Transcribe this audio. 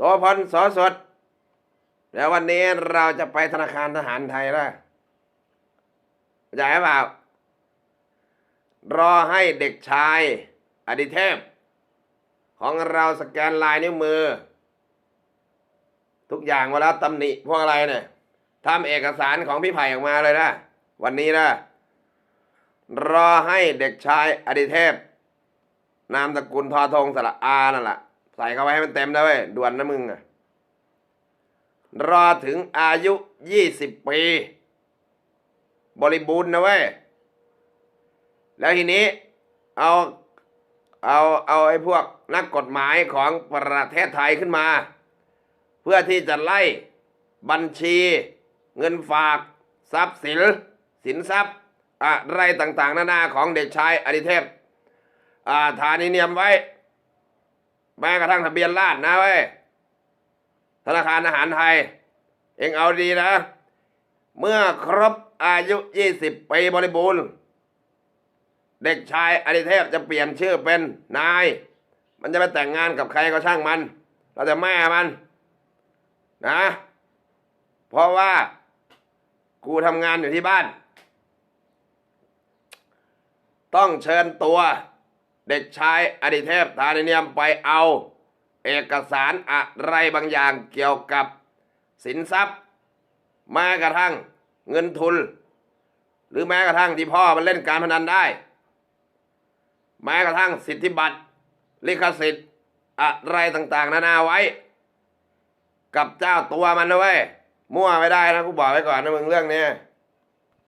สพลสสดแล้ววันนี้เราจะไปธนาคารทหารไทยแล้วเข้าใจเปล่ารอให้เด็กชายอดิเทพ ของเราสแกนลายนิ้วมือ ทุกอย่างเวลาตำหนิพวกอะไรเนี่ยทำเอกสารของพี่ไผ่ออกมาเลยนะ วันนี้นะ รอให้เด็กชายอดิเทพ นามสกุลทอทงสระอานั่นแหละ ใส่เข้าไปให้มันเต็มนะเว้ยด่วนนะมึงอะรอถึงอายุยี่สิบปี บริบูรณ์นะเว้ย แล้วทีนี้เอาเอาเอาไอ้พวกนักกฎหมายของประเทศไทยขึ้นมา เพื่อที่จะไล่บัญชี เงินฝาก ทรัพย์สินสินทรัพย์อะไรต่างๆ นานาของเด็กชายอดิเทพอ่าฐานิเนียมไว้ แม้กระทั่งทะเบียนราษนะเว้ยธนาคารอาหารไทย เองเอาดีนะ เมื่อครบอายุ 20 ปีบริบูรณ์เด็กชายอดิเทพจะเปลี่ยนชื่อเป็นนาย มันจะไปแต่งงานกับใครก็ช่างมัน เราจะแม่มัน นะ เพราะว่า กูทำงานอยู่ที่บ้าน ต้องเชิญตัว เด็กชายอดิเทพธานเนียมไปเอา เอกสารอะไรบางอย่างเกี่ยวกับสินทรัพย์แม้กระทั่งเงินทุน หรือแม้กระทั่งที่พ่อมันเล่นการพนันได้ แม้กระทั่งสิทธิบัตร ลิขสิทธิ์อะไรต่างๆ นานาไว้ กับเจ้าตัวมันนะเว้ยมั่วไม่ได้นะกูบอกไว้ก่อนนะมึงเรื่องนี้